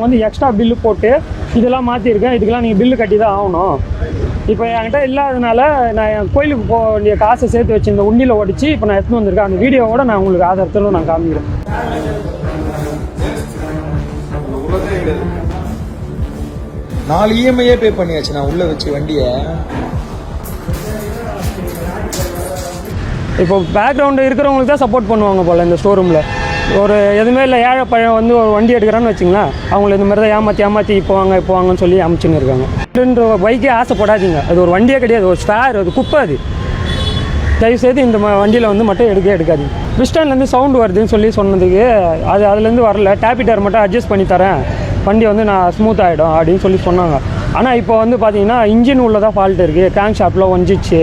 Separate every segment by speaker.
Speaker 1: அவங்க வந்து extra bill போட்டு இதெல்லாம் மாற்றிருக்கேன் இதுக்கெல்லாம் நீங்கள் பில்லு கட்டி தான் ஆகணும். இப்போ என்கிட்ட இல்லாதனால நான் என் கோயிலுக்கு போக வேண்டிய காசை சேர்த்து வச்சு இந்த உண்டியில் உடச்சி இப்போ நான் எடுத்துன்னு வந்திருக்கேன். அந்த வீடியோவோட நான் உங்களுக்கு ஆதாரத்தில் நான் காமிக்கிறேன்.
Speaker 2: நாலு இஎம்ஐயே பே பண்ணியாச்சு. நான் உள்ள வச்சு வண்டியை.
Speaker 1: இப்போ பேக்ரவுண்டு இருக்கிறவங்களுக்கு தான் சப்போர்ட் பண்ணுவாங்க போல் இந்த ஷோரூமில் ஒரு எதுவுமே இல்லை ஏழை பையன் வந்து ஒரு வண்டி எடுக்கிறான்னு வச்சுங்களேன் அவங்கள இந்த மாதிரி தான் ஏமாற்றி ஏமாற்றி இப்போ வாங்க இப்போ வாங்கன்னு சொல்லி அமைச்சுன்னு இருக்காங்க. ரெண்டு பைக்கே ஆசைப்படாதீங்க. அது ஒரு வண்டியே கிடையாது ஒரு ஸ்பேர் அது குப்பை அது. தயவுசெய்து இந்த வண்டியில் வந்து மட்டும் எடுக்கவே எடுக்காதீங்க. பிஸ்டாண்ட்லேருந்து சவுண்டு வருதுன்னு சொல்லி சொன்னதுக்கு அது அதுலேருந்து வரல டேபிட்டர் மட்டும் அட்ஜஸ்ட் பண்ணி தரேன். வண்டி வந்து நான் ஸ்மூத் ஆகிடும் அப்படின்னு சொல்லி சொன்னாங்க. ஆனால் இப்போ வந்து பார்த்தீங்கன்னா இன்ஜின் உள்ளதான் ஃபால்ட் இருக்குது டேங்க் ஷாப்பில் ஒஞ்சிச்சு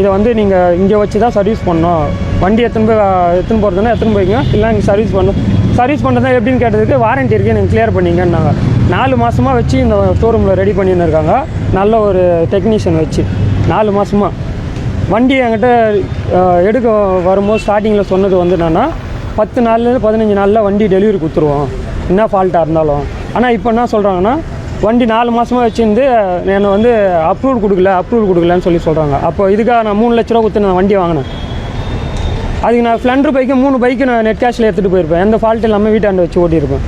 Speaker 1: இதை வந்து நீங்கள் இங்கே வச்சு தான் சர்வீஸ் பண்ணோம் வண்டி எத்தனை போய் எடுத்துன்னு போகிறதுனா எத்தனை போய்ங்க? இல்லை நீங்கள் சர்வீஸ் பண்ணும் சர்வீஸ் பண்ணுறதா எப்படின்னு கேட்டதுக்கு வாரண்டி இருக்குது நீங்கள் கிளியர் பண்ணிங்கன்னாங்க. நாலு மாதமாக வச்சு இந்த ஷோரூமில் ரெடி பண்ணின்னு இருக்காங்க. நல்ல ஒரு டெக்னீஷியன் வச்சு. நாலு மாதமாக வண்டி என்கிட்ட எடுக்க வரும்போது ஸ்டார்டிங்கில் சொன்னது வந்து என்னென்னா பத்து நாள்லேருந்து பதினஞ்சு நாளில் வண்டி டெலிவரி கொடுத்துருவோம். என்ன ஃபால்ட்டாக இருந்தாலும். ஆனால் இப்போ என்ன சொல்கிறாங்கன்னா வண்டி நாலு மாதமாக வச்சுருந்து என்னை வந்து அப்ரூவல் கொடுக்கல அப்ரூவல் கொடுக்கலன்னு சொல்லி சொல்கிறாங்க அப்போ இதுக்காக நான் மூணு லட்ச ரூபா கொடுத்து நான் வண்டி வாங்கினேன். அதுக்கு நான் ஸ்ப்ளெண்டர் பைக்கு மூணு பைக்கு நான் நெட் கேஷில் எடுத்துகிட்டு போயிருப்பேன். எந்த ஃபால்ட் இல்லாமல் வீட்டாண்டு வச்சு ஓட்டியிருப்பேன்.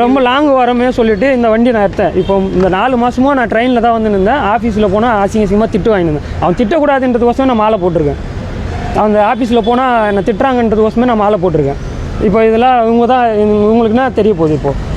Speaker 1: ரொம்ப லாங் வரமே சொல்லிட்டு இந்த வண்டி நான் எடுத்தேன். இப்போ இந்த நாலு மாதமும் நான் ட்ரெயினில் தான் வந்து நின்றேன் ஆஃபீஸில் போனால் அசிங்க அசிங்கமாக திட்டு இருந்தேன். அவன் திட்டக்கூடாதுன்றதுக்கோசமே நான் மாலை போட்டிருக்கேன். அந்த ஆஃபீஸில் போனால் என்னை திட்டுறாங்கன்றதுக்கோசமே நான் மாலை போட்டிருக்கேன். இப்போ இதெல்லாம் இவங்க தான் இவங்களுக்குன்னா தெரிய போகுது இப்போது